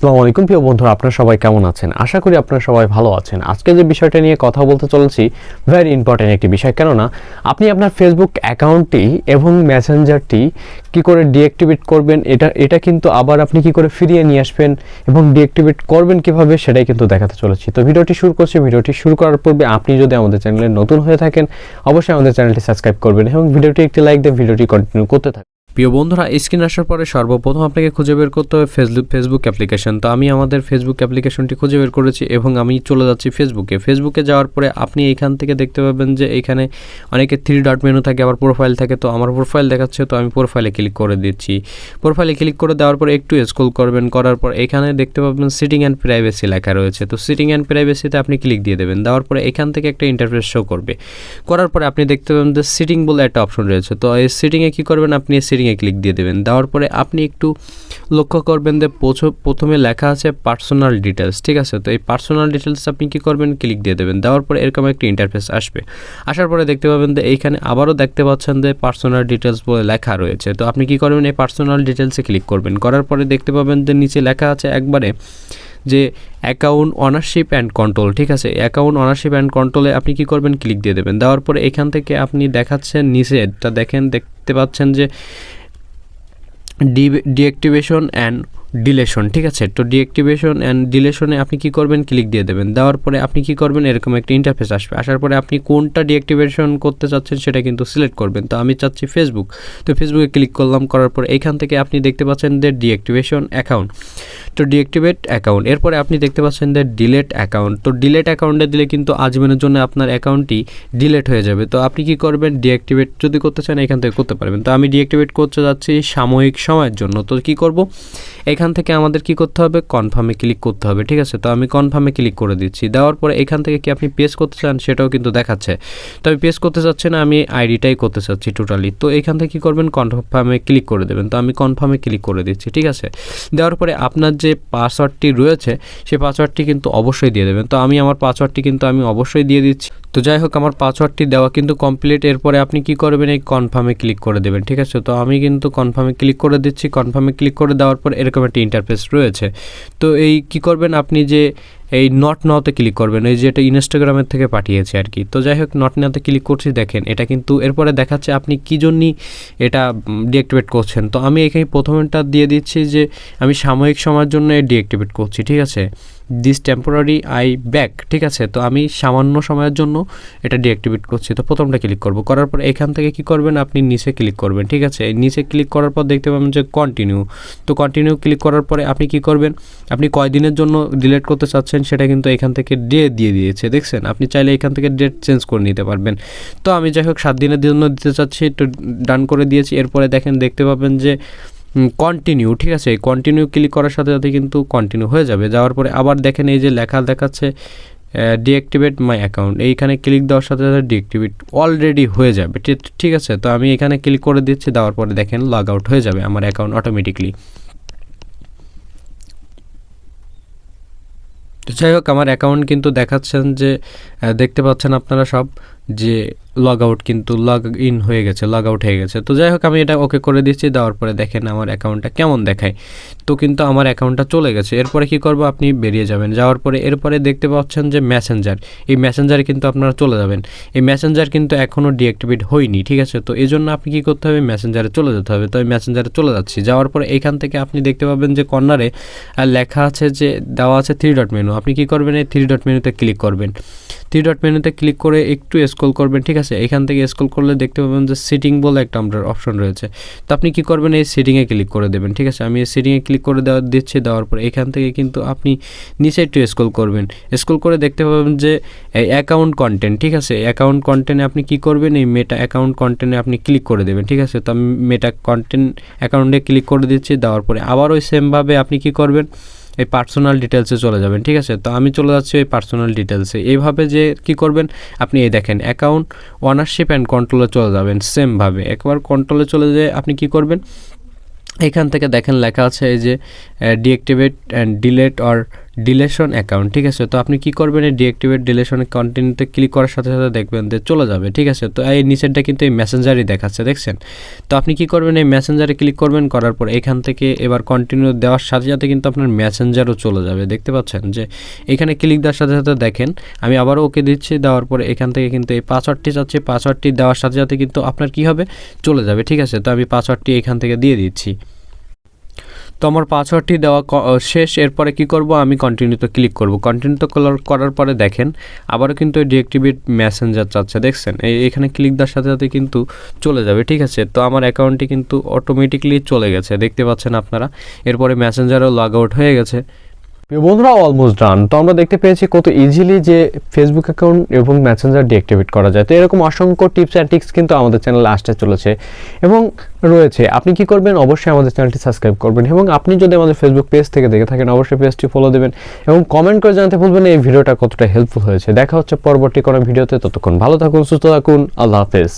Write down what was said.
আসসালামু আলাইকুম প্রিয় বন্ধুরা, আপনারা সবাই কেমন আছেন? আশা করি আপনারা সবাই ভালো আছেন। আজকে যে বিষয়টা নিয়ে কথা বলতে চলেছি ভেরি ইম্পর্টেন্ট একটি বিষয়। কেননা, আপনি আপনার ফেসবুক অ্যাকাউন্টটি এবং মেসেঞ্জারটি কি করে ডিঅ্যাক্টিভেট করবেন, এটা এটা কিন্তু আবার আপনি কি করে ফিরিয়ে নিয়ে আসবেন এবং ডিঅ্যাক্টিভেট করবেন কীভাবে, সেটাই কিন্তু দেখাতে চলেছি। তো ভিডিওটি শুরু করছি। ভিডিওটি শুরু করার পূর্বে আপনি যদি আমাদের চ্যানেলে নতুন হয়ে থাকেন, অবশ্যই আমাদের চ্যানেলটি সাবস্ক্রাইব করবেন এবং ভিডিওটি একটি লাইক দিয়ে ভিডিওটি কন্টিনিউ করতে থাকুন। প্রিয় বন্ধুরা, স্ক্রিন আসার পরে সর্বপ্রথম আপনাকে খুঁজে বের করতে হবে ফেসবুক ফেসবুক অ্যাপ্লিকেশন। তো আমি আমাদের ফেসবুক অ্যাপ্লিকেশনটি খুঁজে বের করেছি এবং আমি চলে যাচ্ছি ফেসবুকে। ফেসবুকে যাওয়ার পরে আপনি এইখান থেকে দেখতে পাবেন যে এইখানে অনেকে থ্রি ডট মেনু থাকে, আবার প্রোফাইল থাকে। তো আমার প্রোফাইল দেখাচ্ছে, তো আমি প্রোফাইলে ক্লিক করে দিচ্ছি। প্রোফাইলে ক্লিক করে দেওয়ার পরে একটু স্ক্রল করবেন, করার পর এখানে দেখতে পাবেন সিটিং অ্যান্ড প্রাইভেসি লেখা রয়েছে। তো সিটিং অ্যান্ড প্রাইভেসিতে আপনি ক্লিক দিয়ে দেবেন। দেওয়ার পরে এখান থেকে একটা ইন্টারফেস শো করবে। করার পরে আপনি দেখতে পাবেন যে সিটিং বলে একটা অপশন রয়েছে। তো এই সিটিংয়ে কী করবেন? আপনি এই সিটিংয়ে ক্লিক দিয়ে দেবেন। দেওয়ার পরে আপনি একটু লক্ষ্য করবেন যে প্রথ- প্রথমে লেখা আছে পার্সোনাল ডিটেলস ঠিক আছে? তো এই পার্সোনাল ডিটেলস আপনি কী করবেন? ক্লিক দিয়ে দেবেন। দেওয়ার পরে এরকম একটা ইন্টারফেস আসবে। আসার পরে দেখতে পাবেন যে এইখানে আবারও দেখতে পাচ্ছেন যে পার্সোনাল ডিটেলস বলে লেখা রয়েছে। তো আপনি কী করবেন? এই পার্সোনাল ডিটেলসে ক্লিক করবেন। করার পরে দেখতে পাবেন যে নিচে লেখা আছে একবারে যে অ্যাকাউন্ট অনারশিপ অ্যান্ড কন্ট্রোল ঠিক আছে? অ্যাকাউন্ট অনারশিপ অ্যান্ড কন্ট্রোলে আপনি কি করবেন? ক্লিক দিয়ে দেবেন। দেওয়ার পরে এখান থেকে আপনি দেখাচ্ছেন নিচে। এটা দেখেন, দেখতে পাচ্ছেন যে ডি ডিঅ্যাক্টিভেশন অ্যান্ড ডিলেশন, ঠিক আছে? তো ডিঅ্যাক্টিভেশন অ্যান্ড ডিলেশনে আপনি কি করবেন? ক্লিক দিয়ে দেবেন। দেওয়ার পরে আপনি কি করবেন? এরকম একটা ইন্টারফেস আসবে। আসার পরে আপনি কোনটা ডিঅ্যাক্টিভেশন করতে চাচ্ছেন সেটা কিন্তু সিলেক্ট করবেন। তো আমি চাচ্ছি ফেসবুক তো ফেসবুকে ক্লিক করলাম, করার পর এইখান থেকে আপনি দেখতে পাচ্ছেন যে ডিঅ্যাক্টিভেশন অ্যাকাউন্ট তো ডিঅ্যাক্টিভেট অ্যাকাউন্ট এরপরে আপনি দেখতে পাচ্ছেন যে ডিলেট অ্যাকাউন্ট তো ডিলেট অ্যাকাউন্টে দিলে কিন্তু আজীবনের জন্য আপনার অ্যাকাউন্টটি ডিলেট হয়ে যাবে। তো আপনি কি করবেন? ডিঅ্যাক্টিভেট যদি করতে চান, এখান থেকে করতে পারবেন। তো আমি ডিঅ্যাক্টিভেট করতে যাচ্ছি সাময়িক সময়ের জন্য। তো কি করব? এখান থেকে আমাদের কি করতে হবে? কনফার্মে ক্লিক করতে হবে। ঠিক আছে? তো আমি কনফার্মে ক্লিক করে দিচ্ছি। দেওয়ার পরে এখান থেকে কি আপনি পেস করতে চান, সেটাও কিন্তু দেখাচ্ছে। তো আমি পেস করতে চাচ্ছি না, আমি আইডিটাই করতে চাচ্ছি টোটালি তো এখান থেকে কী করবেন? কনফার্মে ক্লিক করে দেবেন। তো আমি কনফার্মে ক্লিক করে দিচ্ছি। ঠিক আছে? দেওয়ার পরে আপনার যে পাসওয়ার্ডটি রয়েছে, সেই পাসওয়ার্ডটি কিন্তু অবশ্যই দিয়ে দেবেন। তো আমি আমার পাসওয়ার্ডটি কিন্তু আমি অবশ্যই দিয়ে দিচ্ছি। তো যাই হোক, আমার পাসওয়ার্ডটি দেওয়া কিন্তু কমপ্লিট এরপরে আপনি কি করবেন? এই কনফার্মে ক্লিক করে দেবেন, ঠিক আছে? তো আমি কিন্তু কনফার্মে ক্লিক করে দিচ্ছি। কনফার্মে ক্লিক করে দেওয়ার পর এরকম একটি ইন্টারফেস রয়েছে। তো এই কি করবেন? আপনি যে এই নট নাওতে ক্লিক করবেন, এই যে এটা ইনস্টাগ্রামের থেকে পাঠিয়েছে আর কি। তো যাই হোক নট নাওতে ক্লিক করছি, দেখেন, এটা কিন্তু এরপরে দেখাচ্ছে আপনি কী জন্যই এটা ডিঅ্যাক্টিভেট করছেন। তো আমি এখানে প্রথমটা দিয়ে দিচ্ছি যে, আমি সাময়িক সময়ের জন্য ডিঅ্যাক্টিভেট করছি, ঠিক আছে? দিস টেম্পোরারি আই ব্যাক ঠিক আছে? তো আমি সামান্য সময়ের জন্য এটা ডিঅ্যাক্টিভেট করছি। তো প্রথমটা ক্লিক করব। করার পর এখান থেকে কি করবেন? আপনি নিচে ক্লিক করবেন, ঠিক আছে? নিচে ক্লিক করার পর দেখতে পাবেন যে কন্টিনিউ তো কন্টিনিউ ক্লিক করার পরে আপনি কি করবেন? আপনি কয়দিনের জন্য ডিলিট করতে চাচ্ছেন সেটা কিন্তু এখান থেকে ডে দিয়ে দিয়েছে, দেখছেন? আপনি চাইলে এখান থেকে ডেট চেঞ্জ করে নিতে পারবেন। তো আমি যাই হোক, সাত দিনের জন্য দিতে চাচ্ছি তো ডান করে দিয়েছি। এরপরে দেখেন, দেখতে পাবেন যে কন্টিনিউ ঠিক আছে? কন্টিনিউ ক্লিক করার সাথে সাথে কিন্তু কন্টিনিউ হয়ে যাবে। যাওয়ার পরে আবার দেখেন, এই যে লেখা দেখাচ্ছে ডিঅ্যাক্টিভেট মাই অ্যাকাউন্ট এইখানে ক্লিক দেওয়ার সাথে সাথে ডিঅ্যাক্টিভেট অলরেডি হয়ে যাবে, ঠিক আছে? তো আমি এখানে ক্লিক করে দিচ্ছি, দেওয়ার পরে দেখেন লগ আউট হয়ে যাবে আমার অ্যাকাউন্ট অটোমেটিকলি যাই হোক আমার অ্যাকাউন্ট কিন্তু দেখাচ্ছেন যে দেখতে পাচ্ছেন আপনারা সব। যে লগ আউট কিন্তু লগ ইন হয়ে গেছে লগ আউট হয়ে গেছে। তো যাই হোক, আমি এটা ওকে করে দিচ্ছি, দেওয়ার পরে দেখেন আমার অ্যাকাউন্টটা কেমন দেখায়। তো কিন্তু আমার অ্যাকাউন্টটা চলে গেছে। এরপরে কি করব? আপনি বেরিয়ে যাবেন। যাওয়ার পরে এরপরে দেখতে পাচ্ছেন যে মেসেঞ্জার এই মেসেঞ্জারে কিন্তু আপনারা চলে যাবেন। এই মেসেঞ্জার কিন্তু এখনও ডিঅ্যাক্টিভেট হয়নি, ঠিক আছে? তো এই জন্য আপনি কি করতে হবে? মেসেঞ্জারে চলে যেতে হবে। তো আমি মেসেঞ্জারে চলে যাচ্ছি। যাওয়ার পরে এখান থেকে আপনি দেখতে পাবেন যে কর্নারে লেখা আছে যে, দেওয়া আছে থ্রি ডট মেনু আপনি কি করবেন? এই থ্রি ডট মেনুতে ক্লিক করবেন। থ্রি ডট মেনুতে ক্লিক করে একটু স্ক্রল করবেন, ঠিক আছে? এখান থেকে স্ক্রল করলে দেখতে পাবেন যে সিটিং বলে একটা আমরা অপশন রয়েছে। তো আপনি কি করবেন? এই সিটিংয়ে ক্লিক করে দেবেন, ঠিক আছে? আমি এই সিটিংয়ে ক্লিক করে দেওয়া, দিচ্ছি, দেওয়ার পর এখান থেকে কিন্তু আপনি নিচে একটু স্ক্রল করবেন। স্ক্রল করে দেখতে পাবেন যে অ্যাকাউন্ট কন্টেন্ট ঠিক আছে? অ্যাকাউন্ট কন্টেন্টে আপনি কি করবেন? এই মেটা অ্যাকাউন্ট কন্টেন্টে আপনি ক্লিক করে দেবেন, ঠিক আছে? তো আমি মেটা কন্টেন্ট অ্যাকাউন্টে ক্লিক করে দিচ্ছি, দেওয়ার পরে আবার ওই সেমভাবে আপনি কি করবেন? এই পার্সোনাল ডিটেলসে চলে যাবেন, ঠিক আছে? তো আমি চলে যাচ্ছি ওই পার্সোনাল ডিটেলসে এইভাবে যে কি করবেন? আপনি এই দেখেন অ্যাকাউন্ট ওনারশিপ অ্যান্ড কন্ট্রোলে চলে যাবেন সেমভাবে একবার কন্ট্রোলে চলে যেয়ে আপনি কি করবেন? এখান থেকে দেখেন লেখা আছে এই যে deactivate and delete or deletion account, ঠিক আছে? তো আপনি কি করবেন, এই ডিঅ্যাক্টিভেট ডিলেশন কন্টিনিউতে ক্লিক করার সাথে সাথে দেখবেন যে চলে যাবে, ঠিক আছে? তো এই নিচেরটা কিন্তু এই মেসেঞ্জারই দেখাচ্ছে, দেখছেন? তো আপনি কি করবেন, এই মেসেঞ্জারে ক্লিক করবেন, করার পর এখান থেকে এবার কন্টিনিউ দেওয়ার সাথে সাথে কিন্তু আপনার মেসেঞ্জারও চলে যাবে, দেখতে পাচ্ছেন? যে এখানে ক্লিক দেওয়ার সাথে সাথে দেখেন, আমি আবারও ওকে দিচ্ছি, দেওয়ার পরে এখান থেকে কিন্তু এই পাসওয়ার্ডটি চাচ্ছি পাসওয়ার্ডটি দেওয়ার সাথে সাথে কিন্তু আপনার কি হবে? চলে যাবে, ঠিক আছে? তো আমি পাসওয়ার্ডটি এখান থেকে দিয়ে দিচ্ছি। তো আমার পাসওয়ার্ডটি দেওয়া শেষ, এরপরে কি করব? আমি কন্টিনিউতে ক্লিক করব। কন্টিনিউতে করার পরে দেখেন, আবারও কিন্তু ডিএক্টিভেট মেসেঞ্জার চাচ্ছে, দেখছেন? এই, এখানে ক্লিক দেওয়ার সাথে সাথে কিন্তু চলে যাবে, ঠিক আছে? তো আমার অ্যাকাউন্টটি কিন্তু অটোমেটিকলি চলে গেছে, দেখতে পাচ্ছেন আপনারা? এরপরে মেসেঞ্জারও লগ আউট হয়ে গেছে। প্রিয় বন্ধুরা অলমোস্ট ডান তো আমরা দেখতে পেয়েছি কত ইজিলি যে ফেসবুক অ্যাকাউন্ট এবং মেসেঞ্জার ডিঅ্যাক্টিভেট করা যায়। তো এরকম অসংখ্য টিপস অ্যান্ড টিক্স কিন্তু আমাদের চ্যানেলে আসতে চলেছে এবং রয়েছে। আপনি কি করবেন? অবশ্যই আমাদের চ্যানেলটি সাবস্ক্রাইব করবেন এবং আপনি যদি আমাদের ফেসবুক পেজ থেকে দেখে থাকেন, অবশ্যই পেজটি ফলো দেবেন এবং কমেন্ট করে জানাতে ভুলবেন এই ভিডিওটা কতটা হেল্পফুল হয়েছে। দেখা হচ্ছে পরবর্তী কোনো ভিডিওতে। ততক্ষণ ভালো থাকুন, সুস্থ থাকুন, আল্লাহ হাফেজ।